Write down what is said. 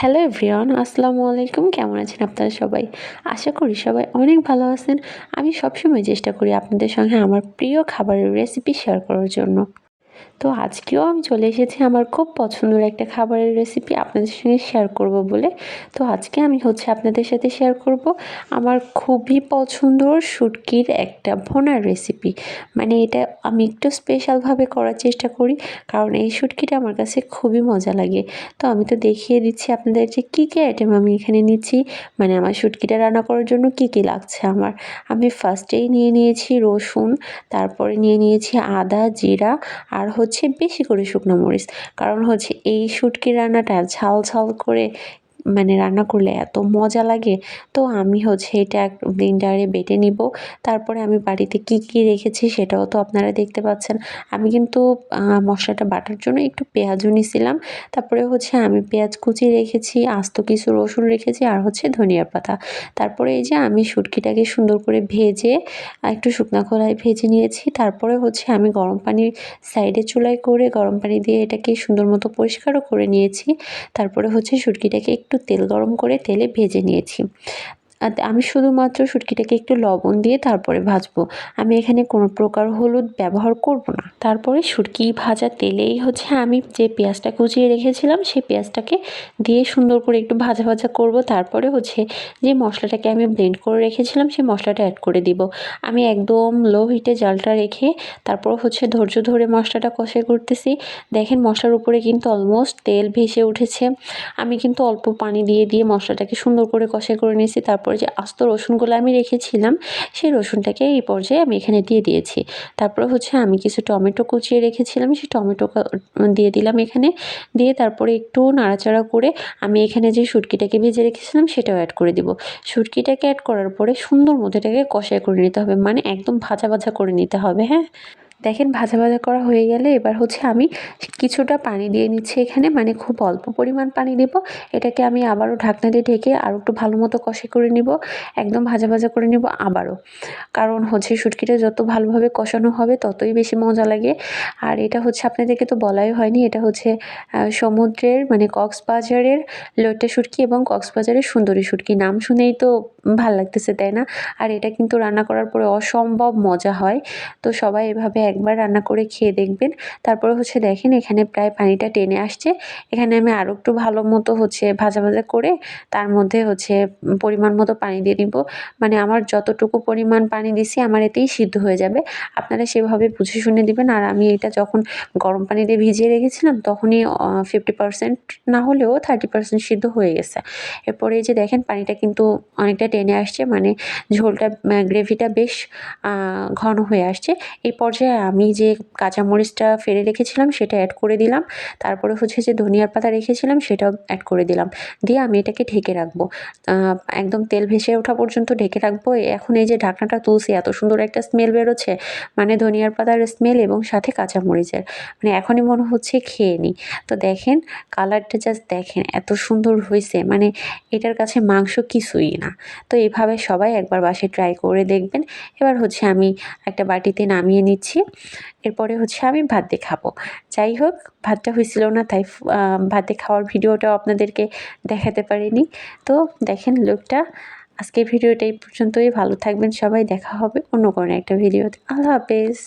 Hello everyone আসসালামু আলাইকুম। কেমন আছেন আপনারা সবাই? আশা করি সবাই অনেক ভালো আছেন। আমি সবসময় চেষ্টা করি আপনাদের সঙ্গে আমার প্রিয় খাবারের রেসিপি শেয়ার করার জন্য। তো আজকেও আমি চলে এসেছি আমার খুব পছন্দের একটা খাবারের রেসিপি আপনাদের সঙ্গে শেয়ার করব বলে। তো আজকে আমি হচ্ছে আপনাদের সাথে শেয়ার করব আমার খুবই পছন্দর শুটকির একটা ভোনার রেসিপি মানে এটা আমি একটু স্পেশালভাবে করার চেষ্টা করি, কারণ এই শুটকিটা আমার কাছে খুবই মজা লাগে। তো আমি তো দেখিয়ে দিচ্ছি আপনাদের যে কী কী আইটেম আমি এখানে নিচ্ছি মানে আমার শুটকিটা রান্না করার জন্য কী কী লাগছে আমার। আমি ফার্স্টেই নিয়ে নিয়েছি রসুন, তারপরে নিয়ে নিয়েছি আদা, জিরা আর হচ্ছে বেশি করে শুকনো মরিচ। কারণ হচ্ছে এই শুটকি রান্নাটা ঝাল ঝাল করে মানে রান্না করলে এত মজা লাগে। তো আমি হচ্ছে এটা ব্লেন্ডারে বেটে নিব। তারপরে আমি বাড়িতে কি কি রেখেছি সেটাও তো আপনারা দেখতে পাচ্ছেন। আমি কিন্তু মশলাটা বাটার জন্য একটু পেঁয়াজও নিছিলাম। তারপরে হচ্ছে আমি পেঁয়াজ কুচি রেখেছি, আস্ত কিছু রসুন রেখেছি আর হচ্ছে ধনিয়া পাতা। তারপরে এই যে আমি শুটকিটাকে সুন্দর করে ভেজে একটু শুকনা খোলায় ভেজে নিয়েছি। তারপরে হচ্ছে আমি গরম পানির সাইডে চুলায় করে গরম পানি দিয়ে এটাকে সুন্দর মতো পরিষ্কারও করে নিয়েছি। তারপরে হচ্ছে শুটকিটাকে একটু তেল গরম করে তেলে ভেজে নিয়েছি। আমি শুধুমাত্র শুটকিটাকে একটু লবণ দিয়ে তারপরে ভাজবো। আমি এখানে কোনো প্রকার হলুদ ব্যবহার করব না। তারপরে শুটকি ভাজা তেলেই হচ্ছে আমি যে পেঁয়াজটা কুচিয়ে রেখেছিলাম, সেই পেঁয়াজটাকে দিয়ে সুন্দর করে একটু ভাজা ভাজা করব। তারপরে হচ্ছে যে মশলাটাকে আমি ব্লেন্ড করে রেখেছিলাম, সেই মশলাটা অ্যাড করে দিব। আমি একদম লো হিটে জালটা রেখে তারপর হচ্ছে ধৈর্য ধরে মশলাটা কষে করতেছি। দেখেন মশলার উপরে কিন্তু অলমোস্ট তেল ভেসে উঠেছে। আমি কিন্তু অল্প পানি দিয়ে দিয়ে মশলাটাকে সুন্দর করে কষে করে নিয়েছি। তারপর তারপরে যে আস্ত রসুনগুলো আমি রেখেছিলাম, সেই রসুনটাকে এই পর্যায়ে আমি এখানে দিয়ে দিয়েছি। তারপর হচ্ছে আমি কিছু টমেটো কুচিয়ে রেখেছিলাম, সেই টমেটো দিয়ে দিলাম এখানে। দিয়ে তারপরে একটু নাড়াচাড়া করে আমি এখানে যে শুটকিটাকে ভেজে রেখেছিলাম, সেটাও অ্যাড করে দিব। শুটকিটাকে অ্যাড করার পরে সুন্দর মতো এটাকে কষায় করে নিতে হবে মানে একদম ভাজা ভাজা করে নিতে হবে হ্যাঁ? দেখেন ভাজা ভাজা করা হয়ে গেলে এবার হচ্ছে আমি কিছুটা পানি দিয়ে নিচ্ছি এখানে মানে খুব অল্প পরিমাণ পানি দেব। এটাকে আমি আবারও ঢাকনা দিয়ে ঢেকে আরও একটু ভালো মতো কষে করে নিব, একদম ভাজা ভাজা করে নিব আবারও। কারণ হচ্ছে শুটকিটা যত ভালোভাবে কষানো হবে ততই বেশি মজা লাগে। আর এটা হচ্ছে আপনাদেরকে তো বলাই হয়নি, এটা হচ্ছে সমুদ্রের মানে কক্সবাজারের লোটে শুটকি এবং কক্সবাজারের সুন্দরী শুটকি। নাম শুনেই তো ভালো লাগতেছে, তাই না? আর এটা কিন্তু রান্না করার পরে অসম্ভব মজা হয়। তো সবাই এভাবে একবার রান্না করে খেয়ে দেখবেন। তারপরে হচ্ছে দেখেন এখানে প্রায় পানিটা টেনে আসছে। এখানে আমি আরও একটু ভালো মতো হচ্ছে ভাজা ভাজা করে তার মধ্যে হচ্ছে পরিমাণ মতো পানি দিয়ে নিব মানে আমার যতটুকু পরিমাণ পানি দিছি আমার এতেই সিদ্ধ হয়ে যাবে। আপনারা সেভাবে বুঝে শুনে দিবেন। আর আমি এটা যখন গরম পানি দিয়ে ভিজিয়ে রেখেছিলাম তখনই ফিফটি পার্সেন্ট না হলেও থার্টি পার্সেন্ট সিদ্ধ হয়ে গেছে। এরপরে যে দেখেন পানিটা কিন্তু অনেকটা টেনে আসছে। মানে ঝোলটা গ্রেভিটা বেশ ঘন হয়ে আসছে। এই পর্যায়ে আমি যে কাঁচামরিচটা ফেলে রেখেছিলাম সেটা অ্যাড করে দিলাম। তারপরে হচ্ছে যে ধনিয়ার পাতা রেখেছিলাম সেটাও অ্যাড করে দিলাম। দিয়ে আমি এটাকে ঢেকে রাখব। একদম তেল ভেসে ওঠা পর্যন্ত ঢেকে রাখব। এখন এই যে ঢাকনাটা তুলছি, এত সুন্দর একটা স্মেল বেরোচ্ছে মানে ধনিয়ার পাতার স্মেল এবং সাথে কাঁচামরিচের। মানে এখনই মনে হচ্ছে খেয়ে নিই তো দেখেন কালারটা জাস্ট দেখেন, এত সুন্দর হয়েছে। মানে এটার কাছে মাংস কিছুই না। তো এইভাবে সবাই একবার বাসে ট্রাই করে দেখবেন। এবার হচ্ছে আমি একটা বাটিতে নামিয়ে নিচ্ছি। এরপরে হচ্ছে আমি ভাত দিয়ে খাব। যাই হোক ভাতটা হয়েছিল না, তাই ভাত দিয়ে খাওয়ার ভিডিওটাও আপনাদেরকে দেখাতে পারিনি। তো দেখেন লোকটা, আজকের ভিডিওটা এই পর্যন্তই। ভালো থাকবেন সবাই, দেখা হবে অন্য কোনো একটা ভিডিওতে। আল্লাহ হাফেজ।